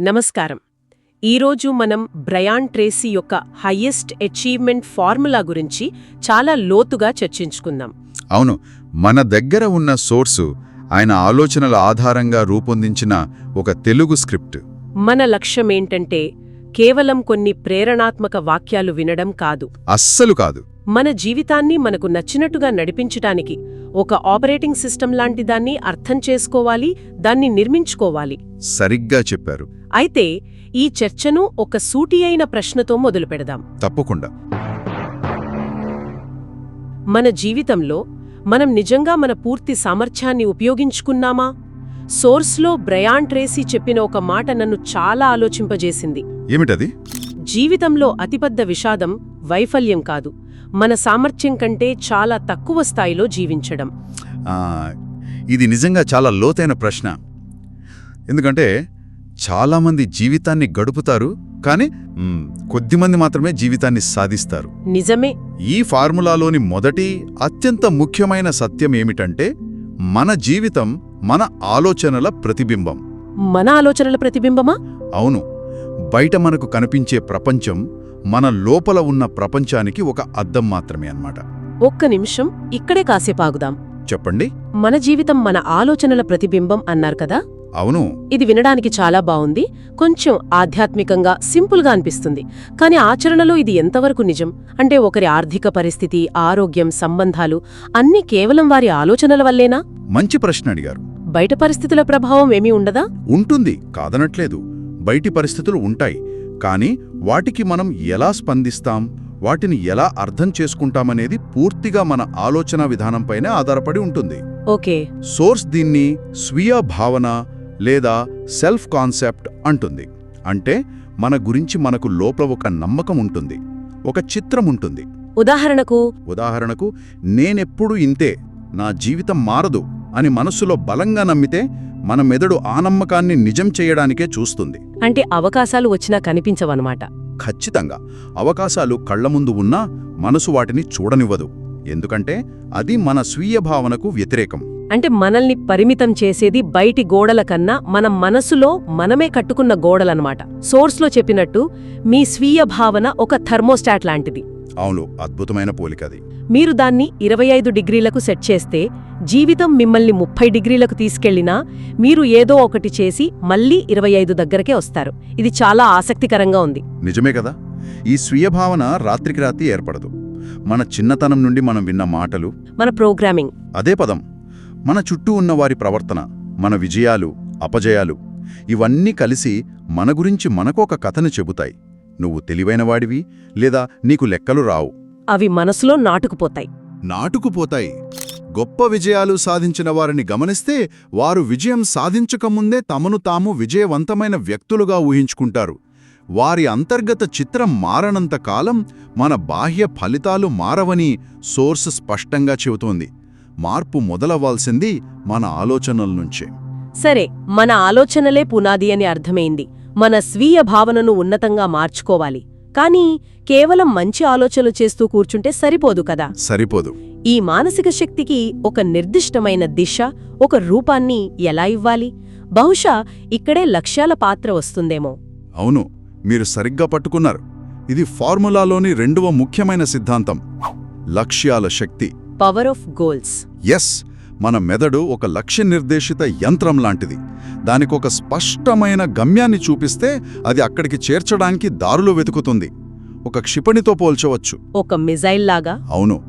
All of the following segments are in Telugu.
నమస్కారం. ఈరోజు మనం బ్రయాన్ ట్రేసీ యొక్క హయ్యెస్ట్ అచీవ్మెంట్ ఫార్ములా గురించి చాలా లోతుగా చర్చించుకుందాం. అవును మన దగ్గర ఉన్న సోర్సు ఆయన ఆలోచనల ఆధారంగా రూపొందించిన ఒక తెలుగు స్క్రిప్ట్. మన లక్ష్యమేంటంటే కేవలం కొన్ని ప్రేరణాత్మక వాక్యాలు వినడం కాదు. అస్సలు కాదు. మన జీవితాన్ని మనకు నచ్చినట్టుగా నడిపించటానికి ఒక ఆపరేటింగ్ సిస్టమ్ లాంటి దాన్ని అర్థం చేసుకోవాలి దాన్ని నిర్మించుకోవాలి. సరిగ్గా చెప్పారు. అయితే ఈ చర్చను ఒక సూటి అయిన ప్రశ్నతో మొదలుపెడదాం తప్పకుండా. మన జీవితంలో మనం నిజంగా మన పూర్తి సామర్థ్యాన్ని ఉపయోగించుకున్నామా? సోర్స్లో బ్రయాన్ ట్రేసీ చెప్పిన ఒక మాట నన్ను చాలా ఆలోచింపజేసింది. ఏమిటది? జీవితంలో అతిపెద్ద విషాదం వైఫల్యం కాదు. మన సామర్థ్యం కంటే చాలా తక్కువ స్థాయిలో జీవించడం. ఇది నిజంగా చాలా లోతైన ప్రశ్న. ఎందుకంటే చాలామంది జీవితాన్ని గడుపుతారు కానీ కొద్దిమంది మాత్రమే జీవితాన్ని సాధిస్తారు. నిజమే. ఈ ఫార్ములాలోని మొదటి అత్యంత ముఖ్యమైన సత్యం ఏమిటంటే మన జీవితం మన ఆలోచనల ప్రతిబింబం. మన ఆలోచనల ప్రతిబింబమా? అవును. బయట మనకు కనిపించే ప్రపంచం మన లోపల ఉన్న ప్రపంచానికి ఒక అద్దం మాత్రమే అన్నమాట. ఒక్క నిమిషం ఇక్కడే కాసేపాగుదాం చెప్పండి. మన జీవితం మన ఆలోచనల ప్రతిబింబం అన్నారు కదా? అవును. ఇది వినడానికి చాలా బావుంది కొంచెం ఆధ్యాత్మికంగా సింపుల్గా అనిపిస్తుంది. కానీ ఆచరణలో ఇది ఎంతవరకు నిజం? అంటే ఒకరి ఆర్థిక పరిస్థితి ఆరోగ్యం సంబంధాలు అన్నీ కేవలం వారి ఆలోచనల వల్లేనా? మంచి ప్రశ్న అడిగారు. బయట పరిస్థితుల ప్రభావం ఏమీ ఉండదా? ఉంటుంది. కాదనట్లేదు. బయటి పరిస్థితులు ఉంటాయి. కానీ వాటికి మనం ఎలా స్పందిస్తాం? వాటిని ఎలా అర్థం చేసుకుంటామనేది పూర్తిగా మన ఆలోచన విధానంపైనే ఆధారపడి ఉంటుంది. ఓకే. సోర్స్ దీన్ని స్వీయ భావన లేదా సెల్ఫ్ కాన్సెప్ట్ అంటుంది. అంటే మన గురించి మనకు లోపల ఒక నమ్మకం ఉంటుంది. ఒక చిత్రం ఉంటుంది. ఉదాహరణకు? ఉదాహరణకు నేనెప్పుడు ఇంతే. నా జీవితం మారదు. అని మనస్సులో బలంగా నమ్మితే మన మెదడు ఆ నమ్మకాన్ని నిజం చేయడానికే చూస్తుంది. అంటే అవకాశాలు వచ్చినా కనిపించవన్నమాట. ఖచ్చితంగా. అవకాశాలు కళ్ళ ముందు ఉన్నా మనసు వాటిని చూడనివ్వదు. ఎందుకంటే అది మన స్వీయ భావనకు వ్యతిరేకం. అంటే మనల్ని పరిమితం చేసేది బయటి గోడల కన్నా మన మనసులో మనమే కట్టుకున్న గోడలన్నమాట. సోర్స్లో చెప్పినట్టు మీ స్వీయ భావన ఒక థర్మోస్టాట్ లాంటిది. అవును అద్భుతమైన పోలికది మీరు దాన్ని ఇరవై ఐదు డిగ్రీలకు సెట్ చేస్తే జీవితం మిమ్మల్ని ముప్పై డిగ్రీలకు తీసుకెళ్ళినా మీరు ఏదో ఒకటి చేసి మళ్ళీ ఇరవై ఐదు దగ్గరకే వస్తారు. ఇది చాలా ఆసక్తికరంగా ఉంది. నిజమే కదా? ఈ స్వీయ భావన రాత్రికి రాత్రి ఏర్పడదు. మన చిన్నతనం నుండి మనం విన్న మాటలు. మన ప్రోగ్రామింగ్. అదే పదం. మన చుట్టూ ఉన్న వారి ప్రవర్తన మన విజయాలు అపజయాలు ఇవన్నీ కలిసి మన గురించి మనకు ఒక కథను చెబుతాయి. నువ్వు తెలివైనవాడివి లేదా నీకు లెక్కలు రావు. అవి మనసులో నాటుకుపోతాయి. నాటుకుపోతాయి. గొప్ప విజయాలు సాధించిన వారిని గమనిస్తే వారు విజయం సాధించకముందే తమను తాము విజయవంతమైన వ్యక్తులుగా ఊహించుకుంటారు. వారి అంతర్గత చిత్రం మారనంత కాలం మన బాహ్య ఫలితాలు మారవని సోర్స్ స్పష్టంగా చెబుతోంది. మార్పు మొదలవ్వాల్సింది మన ఆలోచనల నుంచే. సరే మన ఆలోచనలే పునాది అని అర్థమైంది. మన స్వీయ భావనను ఉన్నతంగా మార్చుకోవాలి. కానీ కేవలం మంచి ఆలోచనలు చేస్తూ కూర్చుంటే సరిపోదు కదా. సరిపోదు. ఈ మానసిక శక్తికి ఒక నిర్దిష్టమైన దిశ ఒక రూపాన్ని ఎలా ఇవ్వాలి? బహుశా ఇక్కడే లక్ష్యాల పాత్ర వస్తుందేమో. అవును మీరు సరిగ్గా పట్టుకున్నారు. ఇది ఫార్ములాలోని రెండవ ముఖ్యమైన సిద్ధాంతం. లక్ష్యాల శక్తి. పవర్ ఆఫ్ గోల్స్ ఎస్ మన మెదడు ఒక లక్ష్య నిర్దేశిత యంత్రం లాంటిది. దానికొక స్పష్టమైన గమ్యాన్ని చూపిస్తే అది అక్కడికి చేర్చడానికి దారులు వెతుకుతుంది. ఒక క్షిపణితో పోల్చవచ్చు. ఒక మిజైల్ లాగా? అవును.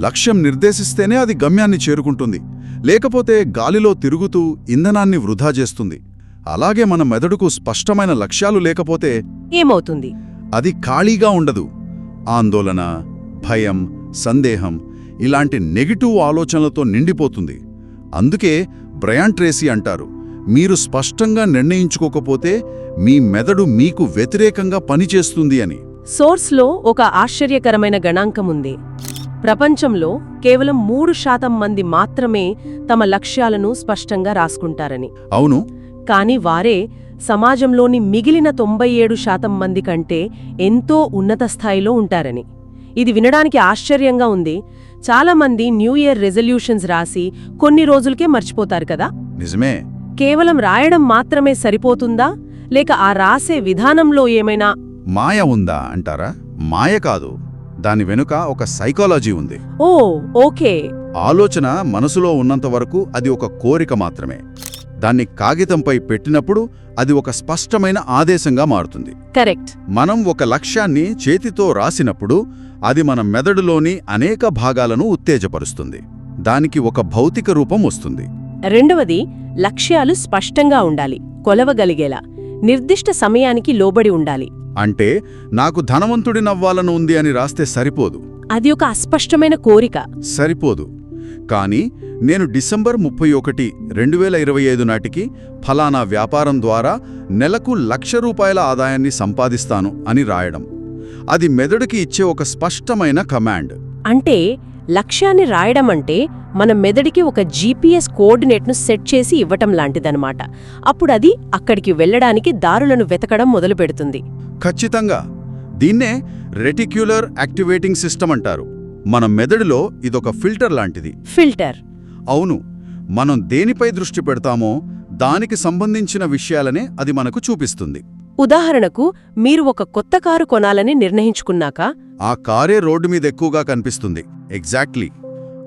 లక్ష్యం నిర్దేశిస్తేనే అది గమ్యాన్ని చేరుకుంటుంది. లేకపోతే గాలిలో తిరుగుతూ ఇంధనాన్ని వృధా చేస్తుంది. అలాగే మన మెదడుకు స్పష్టమైన లక్ష్యాలు లేకపోతే ఏమవుతుంది? అది ఖాళీగా ఉండదు. ఆందోళన భయం సందేహం ఇలాంటి నెగిటివ్ ఆలోచనలతో నిండిపోతుంది. అందుకే బ్రయాన్ ట్రేసీ అంటారు. మీరు స్పష్టంగా నిర్ణయించుకోకపోతే మీ మెదడు మీకు వ్యతిరేకంగా పనిచేస్తుంది అని. సోర్స్లో ఒక ఆశ్చర్యకరమైన గణాంకం ఉంది. ప్రపంచంలో కేవలం మూడు శాతం మంది మాత్రమే తమ లక్ష్యాలను స్పష్టంగా రాసుకుంటారని. అవును. కాని వారే సమాజంలోని మిగిలిన తొంభై ఏడు శాతం మంది కంటే ఎంతో ఉన్నత స్థాయిలో ఉంటారని. ఇది వినడానికి ఆశ్చర్యంగా ఉంది. చాలామంది న్యూ ఇయర్ రెజల్యూషన్స్ రాసి కొన్ని రోజులకే మర్చిపోతారు కదా? నిజమే. కేవలం రాయడం మాత్రమే సరిపోతుందా? లేక ఆ రాసే విధానంలో ఏమైనా? మాయ ఉందా అంటారా? మాయ కాదు. దాని వెనుక ఒక సైకాలజీ ఉంది. Oh okay. ఆలోచన మనసులో ఉన్నంత వరకు అది ఒక కోరిక మాత్రమే. దాన్ని కాగితంపై పెట్టినప్పుడు అది ఒక స్పష్టమైన ఆదేశంగా మారుతుంది. కరెక్ట్. మనం ఒక లక్ష్యాన్ని చేతితో రాసినప్పుడు అది మన మెదడులోని అనేక భాగాలను ఉత్తేజపరుస్తుంది. దానికి ఒక భౌతిక రూపం వస్తుంది. రెండవది లక్ష్యాలు స్పష్టంగా ఉండాలి కొలవగలిగేలా నిర్దిష్ట సమయానికి లోబడి ఉండాలి. అంటే నాకు ధనవంతుడినవ్వాలను ఉంది అని రాస్తే సరిపోదు. అది ఒక అస్పష్టమైన కోరిక. సరిపోదు. కానీ నేను డిసెంబర్ ముప్పై ఒకటి రెండు వేల ఇరవై ఐదు నాటికి ఫలానా వ్యాపారం ద్వారా నెలకు లక్ష రూపాయల ఆదాయాన్ని సంపాదిస్తాను అని రాయడం. అది మెదడుకి ఇచ్చే ఒక స్పష్టమైన కమాండ్. అంటే లక్ష్యాన్ని రాయడం అంటే మన మెదడికి ఒక జీపీఎస్ కోఆర్డినేట్ను సెట్ చేసి ఇవ్వటం లాంటిదన్నమాట. అప్పుడు అది అక్కడికి వెళ్ళడానికి దారులను వెతకడం మొదలుపెడుతుంది ఖచ్చితంగా. దీన్నే రెటిక్యులర్ యాక్టివేటింగ్ సిస్టమ్ అంటారు. మన మెదడులో ఇదొక ఫిల్టర్ లాంటిది. ఫిల్టర్. అవును మనం దేనిపై దృష్టి పెడతామో దానికి సంబంధించిన విషయాలనే అది మనకు చూపిస్తుంది. ఉదాహరణకు మీరు ఒక కొత్త కారు కొనాలని నిర్ణయించుకున్నాక ఆ కారే రోడ్డు మీద ఎక్కువగా కనిపిస్తుంది. ఎగ్జాక్ట్లీ.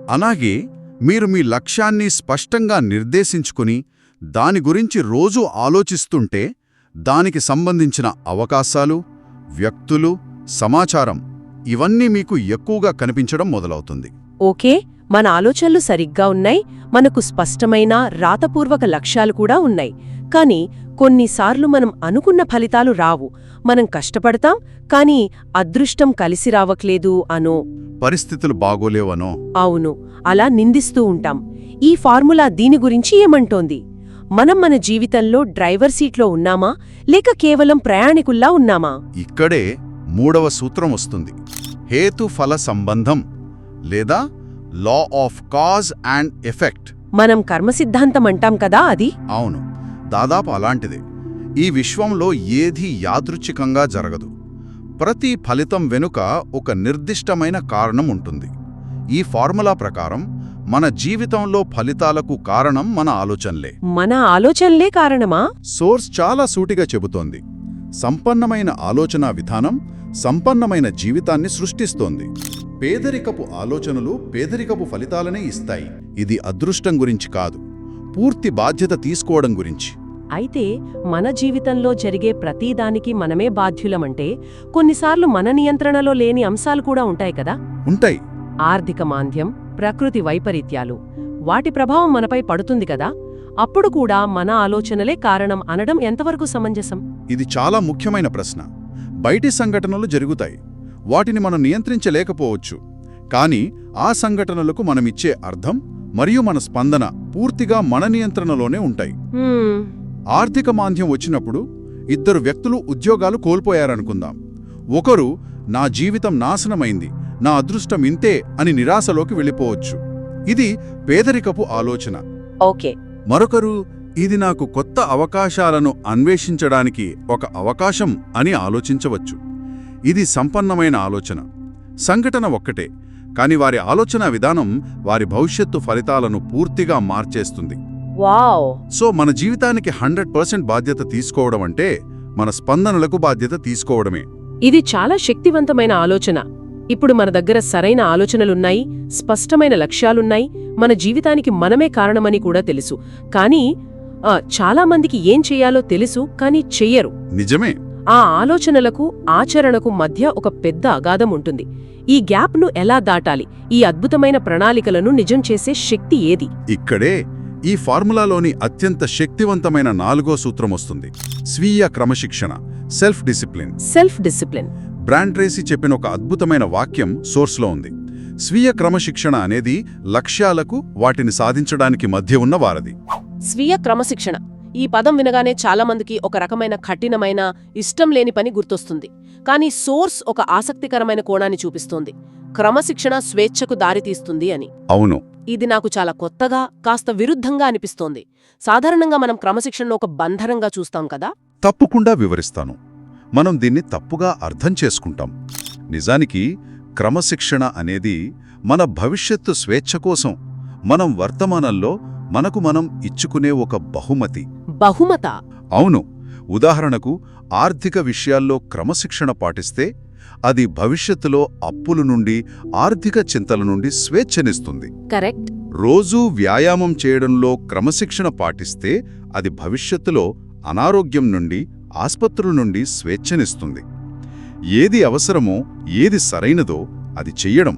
అలాగే మీరు మీ లక్ష్యాన్ని స్పష్టంగా నిర్దేశించుకుని దాని గురించి రోజూ ఆలోచిస్తుంటే దానికి సంబంధించిన అవకాశాలు వ్యక్తులు సమాచారం ఇవన్నీ మీకు ఎక్కువగా కనిపించడం మొదలవుతుంది. ఓకే. మన ఆలోచనలు సరిగ్గా ఉన్నాయి మనకు స్పష్టమైన రాతపూర్వక లక్ష్యాలు కూడా ఉన్నాయి. కానీ కొన్నిసార్లు మనం అనుకున్న ఫలితాలు రావు. మనం కష్టపడతాం కానీ అదృష్టం కలిసి రావట్లేదు అనో. పరిస్థితులు బాగోలేవనో అవును అలా నిందిస్తూ ఉంటాం. ఈ ఫార్ములా దీని గురించి ఏమంటోంది? మనం మన జీవితంలో డ్రైవర్ సీట్లో ఉన్నామా? లేక కేవలం ప్రయాణికుల్లా ఉన్నామా? ఇక్కడే మూడవ సూత్రం వస్తుంది. హేతుఫల సంబంధం లేదా law of cause and effect మనం కర్మ సిద్ధాంతం అంటాం కదా అది? అవును. దాదాపు అలాంటిదే. ఈ విశ్వంలో ఏదీ యాదృచ్ఛికంగా జరగదు. ప్రతి ఫలితం వెనుక ఒక నిర్దిష్టమైన కారణం ఉంటుంది. ఈ ఫార్ములా ప్రకారం మన జీవితంలో ఫలితాలకు కారణం మన ఆలోచనలే. మన ఆలోచనలే కారణమా? సోర్స్ చాలా సూటిగా చెబుతోంది. సంపన్నమైన ఆలోచనా విధానం సంపన్నమైన జీవితాన్ని సృష్టిస్తోంది. పేదరికపు ఆలోచనలు పేదరికపు ఫలితాలనే ఇస్తాయి. ఇది అదృష్టం గురించి కాదు పూర్తి బాధ్యత తీసుకోవడం గురించి. అయితే మన జీవితంలో జరిగే ప్రతిదానికి మనమే బాధ్యులమంటే కొన్నిసార్లు మన నియంత్రణలో లేని అంశాలు కూడా ఉంటాయి కదా? ఉంటాయి. ఆర్థిక మాంద్యం ప్రకృతి వైపరీత్యాలు వాటి ప్రభావం మనపై పడుతుంది కదా? అప్పుడు కూడా మన ఆలోచనలే కారణం అనడం ఎంతవరకు సమంజసం? ఇది చాలా ముఖ్యమైన ప్రశ్న. బయటి సంఘటనలు జరుగుతాయి. వాటిని మనం నియంత్రించలేకపోవచ్చు. కానీ ఆ సంఘటనలకు మనమిచ్చే అర్థం మరియు మన స్పందన పూర్తిగా మన నియంత్రణలోనే ఉంటాయి. ఆర్థిక మాంద్యం వచ్చినప్పుడు ఇద్దరు వ్యక్తులు ఉద్యోగాలు కోల్పోయారనుకుందాం. ఒకరు నా జీవితం నాశనమైంది నా అదృష్టం ఇంతే అని నిరాశలోకి వెళ్ళిపోవచ్చు. ఇది పేదరికపు ఆలోచన. ఓకే. మరొకరు ఇది నాకు కొత్త అవకాశాలను అన్వేషించడానికి ఒక అవకాశం అని ఆలోచించవచ్చు. ఇది సంపన్నమైన ఆలోచన. సంఘటన ఒక్కటే కాని వారి ఆలోచన విధానం వారి భవిష్యత్తు ఫలితాలను పూర్తిగా మార్చేస్తుంది. వావ్! సో మన జీవితానికి హండ్రెడ్ పర్సెంట్ బాధ్యత తీసుకోవడం అంటే మన స్పందనలకు బాధ్యత తీసుకోవడమే. ఇది చాలా శక్తివంతమైన ఆలోచన. ఇప్పుడు మన దగ్గర సరైన ఆలోచనలున్నాయి స్పష్టమైన లక్ష్యాలున్నాయి మన జీవితానికి మనమే కారణమని కూడా తెలుసు. కానీ ఆ, చాలా మందికి ఏం చెయ్యాలో తెలుసు కానీ చెయ్యరు. నిజమే. ఆ ఆలోచనలకు ఆచరణకు మధ్య ఒక పెద్ద అగాధం ఉంటుంది. ఈ గ్యాప్ను ఎలా దాటాలి? ఈ అద్భుతమైన ప్రణాళికలను నిజం చేసే శక్తి ఏది? ఇక్కడే ఈ ఫార్ములాలోని అత్యంత శక్తివంతమైన నాలుగో సూత్రం వస్తుంది. స్వీయ క్రమశిక్షణ self discipline self discipline Brian Tracy చెప్పిన ఒక అద్భుతమైన వాక్యం సోర్స్లో ఉంది. స్వీయ క్రమశిక్షణ అనేది లక్ష్యాలకు వాటిని సాధించడానికి మధ్య ఉన్న వారది స్వీయ క్రమశిక్షణ. ఈ పదం వినగానే చాలా మందికి ఒక రకమైన కఠినమైన ఇష్టం లేని పని గుర్తొస్తుంది. కానీ సోర్స్ ఒక ఆసక్తికరమైన కోణాన్ని చూపిస్తోంది. క్రమశిక్షణ స్వేచ్ఛకు దారితీస్తుంది అని. అవును. ఇది నాకు చాలా కొత్తగా కాస్త విరుద్ధంగా అనిపిస్తోంది. సాధారణంగా మనం క్రమశిక్షణను ఒక బంధనంగా చూస్తాం కదా? తప్పకుండా వివరిస్తాను. మనం దీన్ని తప్పుగా అర్థం చేసుకుంటాం. నిజానికి క్రమశిక్షణ అనేది మన భవిష్యత్తు స్వేచ్ఛ కోసం మనం వర్తమానంలో మనకు మనం ఇచ్చుకునే ఒక బహుమతి. బహుమత? అవును. ఉదాహరణకు ఆర్థిక విషయాల్లో క్రమశిక్షణ పాటిస్తే అది భవిష్యత్తులో అప్పుల నుండి ఆర్థిక చింతల నుండి స్వేచ్ఛనిస్తుంది. కరెక్ట్. రోజూ వ్యాయామం చేయడంలో క్రమశిక్షణ పాటిస్తే అది భవిష్యత్తులో అనారోగ్యం నుండి ఆస్పత్రుల నుండి స్వేచ్ఛనిస్తుంది. ఏది అవసరమో ఏది సరైనదో అది చెయ్యడం.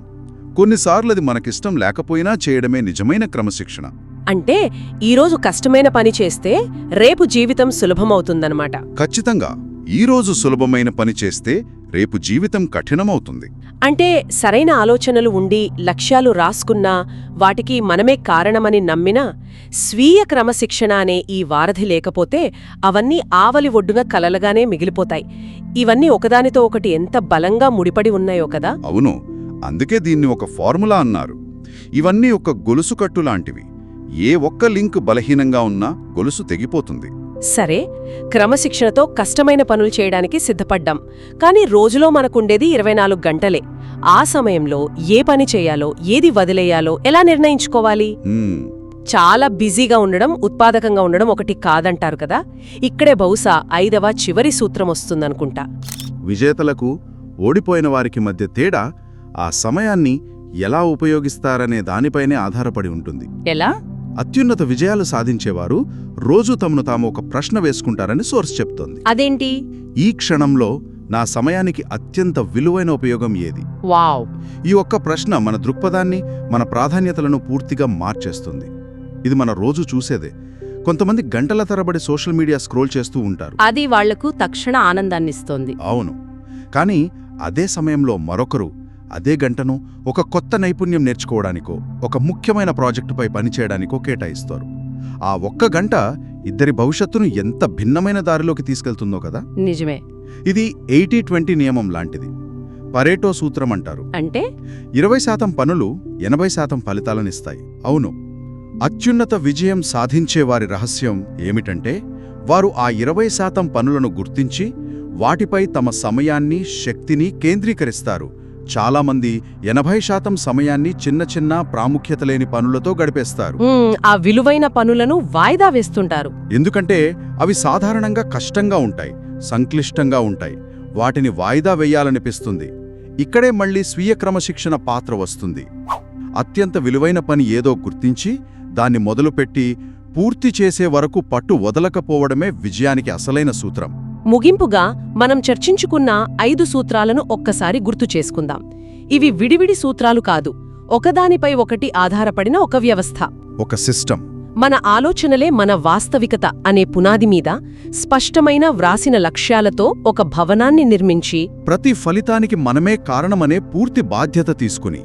కొన్నిసార్లు అది మనకిష్టం లేకపోయినా చేయడమే నిజమైన క్రమశిక్షణ. అంటే ఈరోజు కష్టమైన పని చేస్తే రేపు జీవితం సులభమవుతుందన్నమాట. ఖచ్చితంగా. ఈరోజు సులభమైన పని చేస్తే రేపు జీవితం కఠినమవుతుంది. అంటే సరైన ఆలోచనలు ఉండి లక్ష్యాలు రాసుకున్నా వాటికి మనమే కారణమని నమ్మినా స్వీయ క్రమశిక్షణ అనే ఈ వారధి లేకపోతే అవన్నీ ఆవలి ఒడ్డున కలలుగానే మిగిలిపోతాయి. ఇవన్నీ ఒకదానితో ఒకటి ఎంత బలంగా ముడిపడి ఉన్నాయో కదా? అవును. అందుకే దీన్ని ఒక ఫార్ములా అన్నారు. ఇవన్నీ ఒక గొలుసు కట్టు లాంటివి. ఏ ఒక్క లింక్ బలహీనంగా ఉన్నా గొలుసు తెగిపోతుంది. సరే క్రమశిక్షణతో కష్టమైన పనులు చేయడానికి సిద్ధపడ్డాం. కానీ రోజులో మనకుండేది ఇరవై నాలుగు గంటలే. ఆ సమయంలో ఏ పని చేయాలో ఏది వదిలేయాలో ఎలా నిర్ణయించుకోవాలి? చాలా బిజీగా ఉండడం ఉత్పాదకంగా ఉండడం ఒకటి కాదంటారు కదా? ఇక్కడే బహుశా ఐదవ చివరి సూత్రం వస్తుందనుకుంటా. విజేతలకు ఓడిపోయిన వారికి మధ్య తేడా ఆ సమయాన్ని ఎలా ఉపయోగిస్తారనే దానిపైనే ఆధారపడి ఉంటుంది. ఎలా? అత్యున్నత విజయాలు సాధించేవారు రోజు తమను తాము ఒక ప్రశ్న వేసుకుంటారని సోర్స్ చెప్తోంది. అదేంటి? ఈ క్షణంలో నా సమయానికి అత్యంత విలువైన ఉపయోగం ఏది? వావ్! ఈ ఒక్క ప్రశ్న మన దృక్పథాన్ని మన ప్రాధాన్యతలను పూర్తిగా మార్చేస్తుంది. ఇది మన రోజు చూసేదే. కొంతమంది గంటల తరబడి సోషల్ మీడియా స్క్రోల్ చేస్తూ ఉంటారు. అది వాళ్ళకు తక్షణ ఆనందాన్నిస్తోంది. అవును. కానీ అదే సమయంలో మరొకరు అదే గంటను ఒక కొత్త నైపుణ్యం నేర్చుకోవడానికో ఒక ముఖ్యమైన ప్రాజెక్టుపై పనిచేయడానికో కేటాయిస్తారు. ఆ ఒక్క గంట ఇద్దరి భవిష్యత్తును ఎంత భిన్నమైన దారిలోకి తీసుకెళ్తుందో కదా? నిజమే. ఇది ఎయిటీ ట్వంటీ నియమం లాంటిది. పరేటో సూత్రం అంటారు. అంటే? ఇరవై శాతం పనులు ఎనభై శాతం ఫలితాలనిస్తాయి. అవును. అత్యున్నత విజయం సాధించే వారి రహస్యం ఏమిటంటే వారు ఆ ఇరవై శాతం పనులను గుర్తించి వాటిపై తమ సమయాన్ని శక్తిని కేంద్రీకరిస్తారు. చాలామంది ఎనభై శాతం సమయాన్ని చిన్న చిన్న ప్రాముఖ్యత లేని పనులతో గడిపేస్తారు. ఆ విలువైన పనులను వాయిదా వేస్తుంటారు. ఎందుకంటే అవి సాధారణంగా కష్టంగా ఉంటాయి సంక్లిష్టంగా ఉంటాయి. వాటిని వాయిదా వేయాలనిపిస్తుంది. ఇక్కడే మళ్ళీ స్వీయ క్రమశిక్షణ పాత్ర వస్తుంది. అత్యంత విలువైన పని ఏదో గుర్తించి దాన్ని మొదలుపెట్టి పూర్తి చేసే వరకు పట్టు వదలకపోవడమే విజయానికి అసలైన సూత్రం. ముగింపుగా మనం చర్చించుకున్న ఐదు సూత్రాలను ఒక్కసారి గుర్తు చేసుకుందాం. ఇవి విడివిడి సూత్రాలు కాదు ఒకదానిపై ఒకటి ఆధారపడిన ఒక వ్యవస్థ. ఒక సిస్టమ్. మన ఆలోచనలే మన వాస్తవికత అనే పునాది మీద స్పష్టమైన వ్రాసిన లక్ష్యాలతో ఒక భవనాన్ని నిర్మించి ప్రతి ఫలితానికి మనమే కారణమనే పూర్తి బాధ్యత తీసుకుని.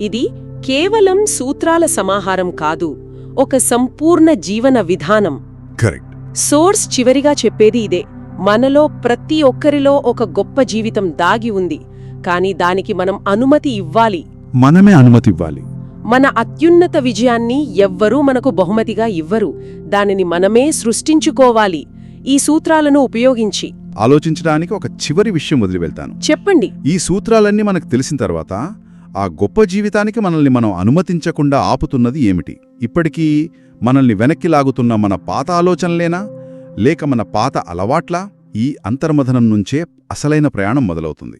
ఇది కేవలం సూత్రాల సమాహారం కాదు ఒక సంపూర్ణ జీవన విధానం. కరెక్ట్. సోర్స్ చివరిగా చెప్పేది ఇదే. మనలో ప్రతి ఒక్కరిలో ఒక గొప్ప జీవితం దాగి ఉంది. కాని దానికి మనం అనుమతి ఇవ్వాలి. మనమే అనుమతి ఇవ్వాలి. మన అత్యున్నత విజయాన్ని ఎవ్వరూ మనకు బహుమతిగా ఇవ్వరు. దానిని మనమే సృష్టించుకోవాలి. ఈ సూత్రాలను ఉపయోగించి. ఆలోచించడానికి ఒక చివరి విషయం వదిలి వెళ్తాను. చెప్పండి. ఈ సూత్రాలన్నీ మనకు తెలిసిన తర్వాత ఆ గొప్ప జీవితానికి మనల్ని మనం అనుమతించకుండా ఆపుతున్నది ఏమిటి? ఇప్పటికీ మనల్ని వెనక్కి లాగుతున్న మన పాత ఆలోచనలేనా? లేక మన పాత అలవాట్లా ఈ అంతర్మథనం నుంచే అసలైన ప్రయాణం మొదలవుతుంది.